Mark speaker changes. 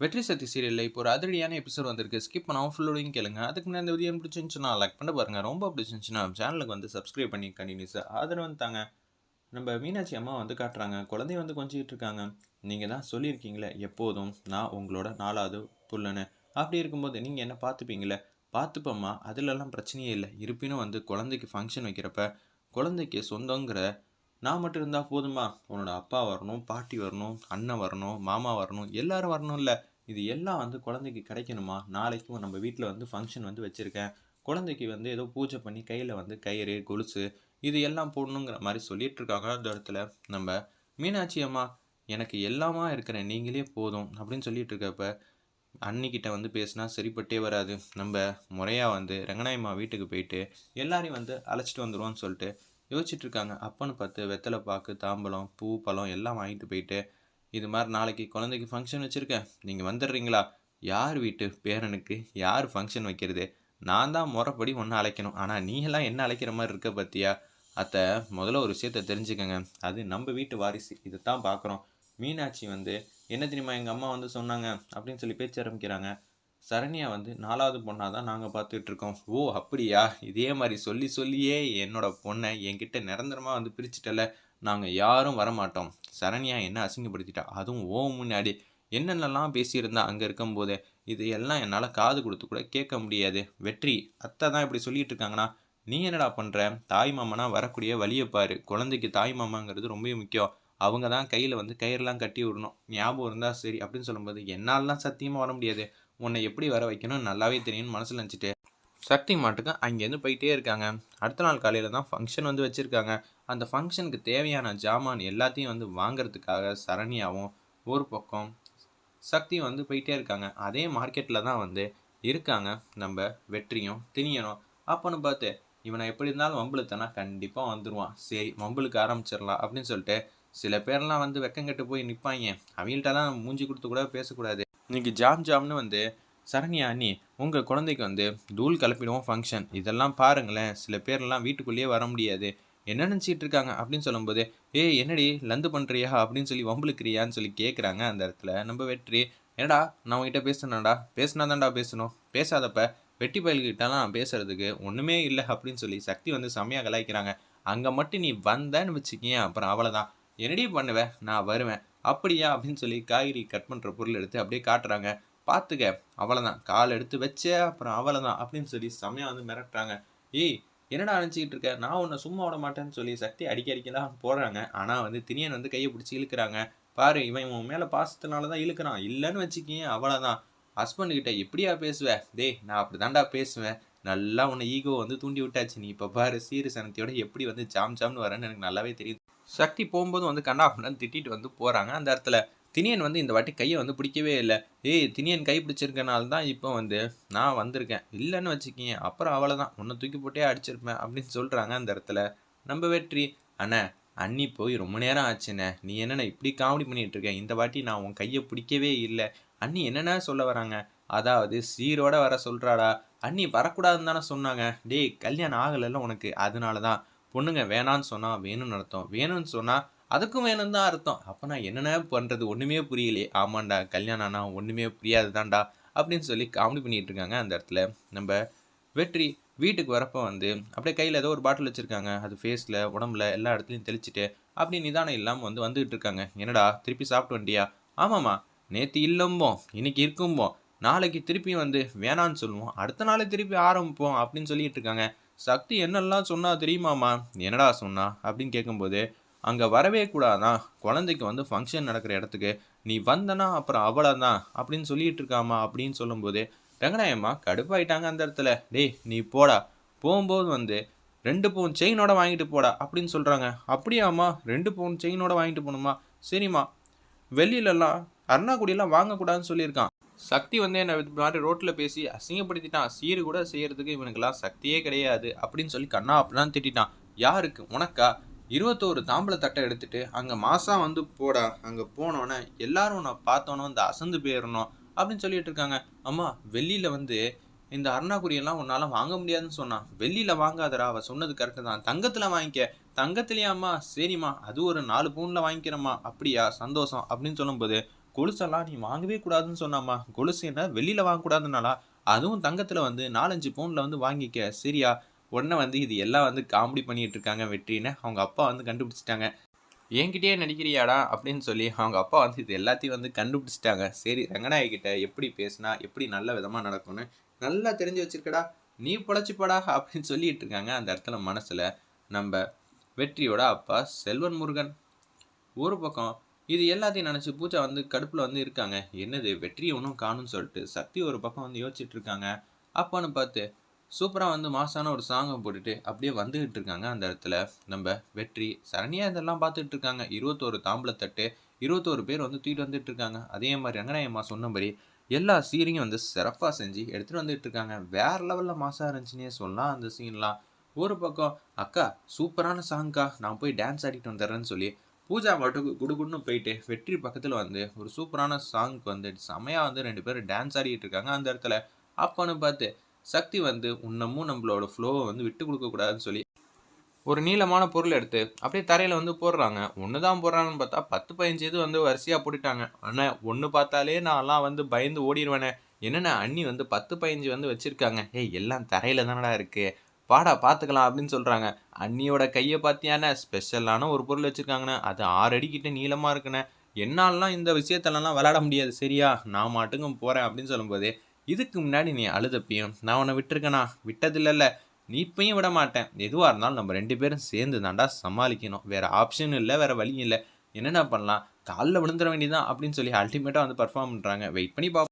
Speaker 1: வெற்றி சக்தி சீரியலில் இப்போ ஒரு அதிரடியான எபிசோட் வந்திருக்கு. ஸ்கிப் பண்ணாமல் ஃபுல்லோடையும் கேளுங்க. அதுக்கு முன்னாடி இந்த வீடியோ பிடிச்சிருந்துச்சுன்னா லைக் பண்ண பாருங்கள் ரொம்ப பிடிச்சிருந்துச்சுன்னா சேனலுக்கு வந்து சப்ஸ்கிரைப் பண்ணி கண்டினியூஸாக ஆதரவு தாங்க. நம்ம மீனாட்சி அம்மா வந்து காட்டுறாங்க. குழந்தைய வந்து கொஞ்சிக்கிட்டு இருக்காங்க. நீங்கள் தான் சொல்லியிருக்கீங்களே எப்போதும் நான் உங்களோட நாலாவது புள்ளன்னு. அப்படி இருக்கும்போது நீங்கள் என்ன பார்த்துப்பீங்களே? பார்த்துப்பம்மா அதிலெல்லாம் பிரச்சனையே இல்லை. இருப்பினும் வந்து குழந்தைக்கு ஃபங்க்ஷன் வைக்கிறப்ப குழந்தைக்கு சொந்தங்கிற நான் மட்டும் இருந்தால் போதுமா? உன்னோட அப்பா வரணும் பாட்டி வரணும் அண்ணன் வரணும் மாமா வரணும் எல்லாரும் வரணும்ல. இது எல்லாம் வந்து குழந்தைக்கு கிடைக்கணுமா? நாளைக்கும் நம்ம வீட்டில் வந்து ஃபங்க்ஷன் வந்து வச்சுருக்கேன். குழந்தைக்கு வந்து ஏதோ பூஜை பண்ணி கையில் வந்து கயிறு கொலுசு இது எல்லாம் போடணுங்கிற மாதிரி சொல்லிட்டு இருக்காங்க அந்த இடத்துல நம்ம மீனாட்சி அம்மா எனக்கு எல்லாமா இருக்கிற நீங்களே போதும். அப்படின்னு சொல்லிட்டு இருக்கப்ப அன்னிக்கிட்ட வந்து பேசினா சரிப்பட்டே வராது. நம்ம முறையாக வந்து ரங்கநாயம்மா வீட்டுக்கு போயிட்டு எல்லாரையும் வந்து அழைச்சிட்டு வந்துடுவோம்னு சொல்லிட்டு யோசிச்சுட்டு இருக்காங்க அப்பன்னு பார்த்து வெத்தலை பாக்கு தாம்பலம் பூ பழம் எல்லாம் வாங்கிட்டு போயிட்டு இது மாதிரி நாளைக்கு குழந்தைக்கு ஃபங்க்ஷன் வச்சுருக்கேன். நீங்கள் வந்துடுறீங்களா? யார் வீட்டு பேரனுக்கு யார் ஃபங்க்ஷன் வைக்கிறது? நான் தான் முறைப்படி ஒன்று அழைக்கணும். ஆனால் நீங்களாம் என்ன அழைக்கிற மாதிரி இருக்க பற்றியா அத்தை முதல்ல ஒரு விஷயத்த தெரிஞ்சுக்கங்க. அது நம்ம வீட்டு வாரிசு. இதை தான் பார்க்குறோம் மீனாட்சி வந்து என்ன தெரியுமா எங்கள் அம்மா வந்து சொன்னாங்க? அப்படின்னு சொல்லி பேச்சு ஆரம்பிக்கிறாங்க. சரண்யா வந்து நாலாவது பொண்ணாக தான் நாங்கள் பார்த்துட்டு இருக்கோம் ஓ அப்படியா? இதே மாதிரி சொல்லி சொல்லியே என்னோட பொண்ணை என்கிட்ட நிரந்தரமாக வந்து பிரிச்சுட்டல. நாங்கள் யாரும் வரமாட்டோம். சரண்யா என்ன அசிங்கப்படுத்திட்டா? அதுவும் ஓ முன்னாடி. என்னென்னலாம் பேசியிருந்தா அங்கே இருக்கும்போது? இது எல்லாம் என்னால் காது கொடுத்து கூட கேட்க முடியாது. வெற்றி அத்தை தான் இப்படி சொல்லிட்டு இருக்காங்கன்னா நீ என்னடா பண்ணுற தாய் மாமனா வரக்கூடிய வழியை பாரு. குழந்தைக்கு தாய் மாமாங்கிறது ரொம்ப முக்கியம். அவங்க தான் கையில் வந்து கயிறெலாம் கட்டி விடணும். ஞாபகம் இருந்தால் சரி அப்படின்னு சொல்லும்போது என்னாலலாம் சத்தியமாக வர முடியாது. உன்னை எப்படி வர வைக்கணும்? நல்லாவே தெரியும்னு மனசில் நினச்சிட்டு சக்தி மாட்டுக்கு அங்கேருந்து போயிட்டே இருக்காங்க. அடுத்த நாள் காலையில் தான் ஃபங்க்ஷன் வந்து வச்சுருக்காங்க. அந்த ஃபங்க்ஷனுக்கு தேவையான ஜாமான் எல்லாத்தையும் வந்து வாங்குறதுக்காக சரணியாகவும் ஒரு பக்கம் சக்தி வந்து போயிட்டே இருக்காங்க. அதே மார்க்கெட்டில் தான் வந்து இருக்காங்க. நம்ம வெற்றியும் திணியணும் அப்போன்னு பார்த்து இவனை எப்படி இருந்தாலும் வம்புழுத்தனா கண்டிப்பாக வந்துடுவான் சரி வம்புளுக்கு ஆரம்பிச்சிடலாம் அப்படின்னு சொல்லிட்டு சில பேர்லாம் வந்து வெக்கங்கட்டு போய் நிற்பாங்க அவங்கள்ட்டலாம் மூஞ்சி கொடுத்து கூட பேசக்கூடாது. இன்றைக்கி ஜாம் ஜாம்னு வந்து சரண்யா அண்ணி உங்கள் குழந்தைக்கு வந்து தூள் கலப்பிடுவோம் ஃபங்க்ஷன் இதெல்லாம் பாருங்களேன். சில பேர்லாம் வீட்டுக்குள்ளேயே வர முடியாது. என்ன நினச்சிட்டு இருக்காங்க அப்படின்னு சொல்லும்போது ஏய் என்னடி லந்து பண்ணுறியா அப்படின்னு சொல்லி வம்புலுக்கிறியான்னு சொல்லி கேட்குறாங்க அந்த இடத்துல. நம்ம வெற்றி என்னடா நான் உங்ககிட்ட பேசுனேன்டா. பேசினா தான்டா பேசணும். பேசாதப்ப வெட்டி பயல்கிட்டலாம் பேசுறதுக்கு ஒன்றுமே இல்லை. அப்படின்னு சொல்லி சக்தி வந்து செம்மையாக கலாய்க்கிறாங்க. அங்கே மட்டும் நீ வந்தேன்னு வச்சுக்கியேன் அப்புறம் அவ்வளோதான் என்னடி பண்ணுவேன் நான் வருவேன். அப்படியா? அப்படின்னு சொல்லி காய்கறி கட் பண்ணுற பொருள் எடுத்து அப்படியே காட்டுறாங்க. பார்த்துக்க அவ்வளோதான் கால் எடுத்து வச்ச அப்புறம் அவ்வளோதான் அப்படின்னு சொல்லி செம்மையாக வந்து மிரட்டுறாங்க. ஏய் என்னடா நினச்சிக்கிட்டு இருக்க? நான் உன்னை சும்மா விட மாட்டேன்னு சொல்லி சக்தி அடிக்க அடிக்க தான் போடுறாங்க. ஆனால் வந்து தினியன் வந்து கையை பிடிச்சி இழுக்கிறாங்க. பாரு இவன் உன் மேலே பாசத்தினால தான் இழுக்கிறான். இல்லைன்னு வச்சுக்கிங்க அவ்வளோதான் ஹஸ்பண்ட் கிட்ட எப்படியா பேசுவேன் டேய் நான் அப்படி தாண்டா பேசுவேன் நல்லா உன்னை ஈகோ வந்து தூண்டி விட்டாச்சு. நீ இப்போ பாரு சீரு சனத்தியோட எப்படி வந்து ஜாம் ஜாம்னு வரேன்னு எனக்கு நல்லாவே தெரியுது. சக்தி போகும்போது வந்து கண்ணா அப்படின்னு திட்டிட்டு வந்து போகிறாங்க அந்த இடத்துல. தினியன் வந்து இந்த வாட்டி கையை வந்து பிடிக்கவே இல்லை. ஏய் தினியன் கை பிடிச்சிருக்கனால தான் இப்போ வந்து நான் வந்திருக்கேன். இல்லைன்னு வச்சுக்கிங்க அப்புறம் அவ்வளோதான் உன்னை தூக்கி போட்டே அடிச்சிருப்பேன் அப்படின்னு சொல்கிறாங்க அந்த இடத்துல. நம்ம வெற்றி. அண்ணே அண்ணி போய் ரொம்ப நேரம் ஆச்சுண்ணே. நீ என்னண்ணே இப்படி காமெடி பண்ணிகிட்டு இருக்க? இந்த வாட்டி நான் உன் கையை பிடிக்கவே இல்லை. அண்ணி என்னென்ன சொல்ல வராங்க? அதாவது சீரோட வர சொல்கிறாடா அண்ணி வரக்கூடாதுன்னு தானே சொன்னாங்க. டேய் கல்யாணம் ஆகலைல்ல உனக்கு. அதனால தான் பொண்ணுங்க வேணான்னு சொன்னால் வேணும்னு அர்த்தம். வேணும்னு சொன்னால் அதுக்கும் வேணும் தான் அர்த்தம். அப்போ நான் என்னென்ன பண்ணுறது ஒன்றுமே புரியலையே. ஆமாண்டா கல்யாணம் ஆனா ஒன்றுமே புரியாது தான்டா அப்படின்னு சொல்லி காமெடி பண்ணிட்டு இருக்காங்க அந்த இடத்துல. நம்ம வெற்றி வீட்டுக்கு வரப்போ வந்து அப்படியே கையில் ஏதோ ஒரு பாட்டில் வச்சுருக்காங்க. அது ஃபேஸில் உடம்புல எல்லா இடத்துலையும் தெளிச்சிட்டு அப்படி நிதானம் இல்லாமல் வந்து வந்துகிட்டு இருக்காங்க. என்னடா திருப்பி சாப்பிட்டு வண்டியா ஆமாம்மா நேற்று இல்லம்போம் இன்னைக்கு இருக்கும்போம். நாளைக்கு திருப்பி வந்து வேணான்னு சொல்லுவோம். அடுத்த நாள் திருப்பி ஆரம்பிப்போம் அப்படின்னு சொல்லிட்டு இருக்காங்க. சக்தி என்னெல்லாம் சொன்னால் தெரியுமாம்மா? என்னடா சொன்னா? அப்படின்னு கேட்கும்போது அங்கே வரவே கூடாதான் குழந்தைக்கு வந்து ஃபங்க்ஷன் நடக்கிற இடத்துக்கு நீ வந்தனா அப்புறம் அவ்வளோதான் அப்படின்னு சொல்லிட்டு இருக்காமா அப்படின்னு சொல்லும்போது ரங்கநாயம்மா கடுப்பாயிட்டாங்க அந்த இடத்துல. டேய் நீ போடா. போகும்போது வந்து ரெண்டு பவுன் செயினோட வாங்கிட்டு போடா அப்படின்னு சொல்கிறாங்க அப்படியாம்மா ரெண்டு பவுன் செயினோட வாங்கிட்டு போகணுமா? சரிம்மா. வெளியிலலாம் அருணாக்குடியெல்லாம் வாங்கக்கூடாதுன்னு சொல்லியிருக்கான். சக்தி வந்து என்னை மாதிரி ரோட்டில் பேசி அசிங்கப்படுத்திட்டான். சீர் கூட செய்கிறதுக்கு இவனுக்கெல்லாம் சக்தியே கிடையாது அப்படின்னு சொல்லி கண்ணா அப்படிலாம் திட்டிட்டான். யாருக்கு? உனக்கா? இருபத்தோரு தாம்பளை தட்டை எடுத்துட்டு அங்கே மாசம் வந்து போடா அங்கே போனோன்னே எல்லாரும் நான் பார்த்தோன்னே வந்து அசந்து போயிடணும் அப்படின்னு சொல்லிட்டு இருக்காங்க. அம்மா வெள்ளியில் வந்து இந்த அருணாக்குடியெல்லாம் உன்னால் வாங்க முடியாதுன்னு சொன்னான் வெள்ளியில் வாங்காதடா அவள் சொன்னது கரெக்டு தான். தங்கத்தில் வாங்கிக்க. தங்கத்துலையாம்மா சரிம்மா அது ஒரு நாலு பவுனில் வாங்கிக்கிறேம்மா அப்படியா? சந்தோஷம் அப்படின்னு சொல்லும்போது கொலுசெல்லாம் நீ வாங்கவே கூடாதுன்னு சொன்னாம்மா. கொலுசு என்ன? வெளியில் வாங்கக்கூடாதுனாலா அதுவும் தங்கத்தில் வந்து நாலஞ்சு பவுனில் வந்து வாங்கிக்க. சரியா? உடனே வந்து இது எல்லாம் வந்து காமெடி பண்ணிட்டு இருக்காங்க வெற்றின்னு அவங்க அப்பா வந்து கண்டுபிடிச்சிட்டாங்க. என்கிட்டயே நடிக்கிறியாடா? அப்படின்னு சொல்லி அவங்க அப்பா வந்து இது எல்லாத்தையும் வந்து கண்டுபிடிச்சிட்டாங்க. சரி ரங்கநாயகிட்ட எப்படி பேசினா எப்படி நல்ல விதமாக நடக்கும்னு நல்லா தெரிஞ்சு வச்சிருக்கடா. நீ பொழைச்சிப்படா அப்படின்னு சொல்லிட்டு இருக்காங்க அந்த இடத்துல மனசில் நம்ம வெற்றியோட அப்பா செல்வன் முருகன். ஒரு பக்கம் இது எல்லாத்தையும் நினச்சி பூஜா வந்து கடுப்பில் வந்து இருக்காங்க. என்னது வெற்றி ஒன்றும் காணும்னு சொல்லிட்டு சக்தி ஒரு பக்கம் வந்து யோசிச்சுட்டு இருக்காங்க. அப்பான்னு பார்த்து சூப்பராக வந்து மாசான ஒரு சாங்கை போட்டுட்டு அப்படியே வந்துகிட்டு இருக்காங்க. அந்த இடத்துல நம்ம வெற்றி சரணியா இதெல்லாம் பார்த்துட்டு இருக்காங்க. இருபத்தோரு தாம்பளத்தட்டு இருபத்தோரு பேர் வந்து தூக்கிட்டு வந்துட்டு இருக்காங்க. அதே மாதிரி ரங்கநாயம்மா சொன்னபடி எல்லா சீரையும் வந்து சிறப்பாக செஞ்சு எடுத்துகிட்டு வந்துட்டு இருக்காங்க. வேற லெவலில் மாசாக இருந்துச்சுன்னே சொல்லலாம் அந்த சீன்லாம் ஒரு பக்கம் அக்கா சூப்பரான சாங்க்கா நான் போய் டான்ஸ் ஆடிட்டு வந்துடுறேன்னு சொல்லி பூஜா மட்டும் குடுகுடுன்னு போயிட்டு வெற்றி பக்கத்தில் வந்து ஒரு சூப்பரான சாங்க்கு வந்து செமையாக வந்து ரெண்டு பேரும் டான்ஸ் ஆடிட்டு இருக்காங்க. அந்த இடத்துல அப்போன்னு பார்த்து சக்தி வந்து இன்னமும் நம்மளோட ஃப்ளோவை வந்து விட்டு கொடுக்கக்கூடாதுன்னு சொல்லி ஒரு நீளமான பொருள் எடுத்து அப்படியே தரையில் வந்து போடுறாங்க. ஒன்று தான் போடுறாங்கன்னு பார்த்தா பத்து பதினஞ்சு இது வந்து வரிசையாக போட்டுட்டாங்க. ஆனால் ஒன்று பார்த்தாலே நான்லாம் வந்து பயந்து ஓடிடுவேனே என்னென்ன அண்ணி வந்து பத்து பதினஞ்சு வந்து வச்சுருக்காங்க. ஏய் எல்லாம் தரையில் தானடா இருக்குது வாடா பார்த்துக்கலாம் அப்படின்னு சொல்கிறாங்க அண்ணியோட கையை பார்த்தியான ஸ்பெஷலான ஒரு பொருள் வச்சுருக்காங்கண்ணே. அது ஆறு அடிக்கிட்ட நீளமாக இருக்குண்ணே. என்னாலலாம் இந்த விஷயத்தெல்லாம் விளையாட முடியாது. சரியா? நான் மாட்டுக்கும் போகிறேன் அப்படின்னு சொல்லும்போது இதுக்கு முன்னாடி நீ அழுதப்பையும் நான் உன்னை விட்டுருக்கேனா? விட்டதில்லல்ல. நீ இப்பயும் விட மாட்டேன். எதுவாக இருந்தாலும் நம்ம ரெண்டு பேரும் சேர்ந்து தாண்டா சமாளிக்கணும். வேறு ஆப்ஷன் இல்லை வேறு வழி இல்லை. என்னென்ன பண்ணலாம்? காலில் விழுந்துட வேண்டியதான் அப்படின்னு சொல்லி அல்டிமேட்டாக வந்து பர்ஃபார்ம் பண்ணுறாங்க வெயிட் பண்ணி பார்ப்போம்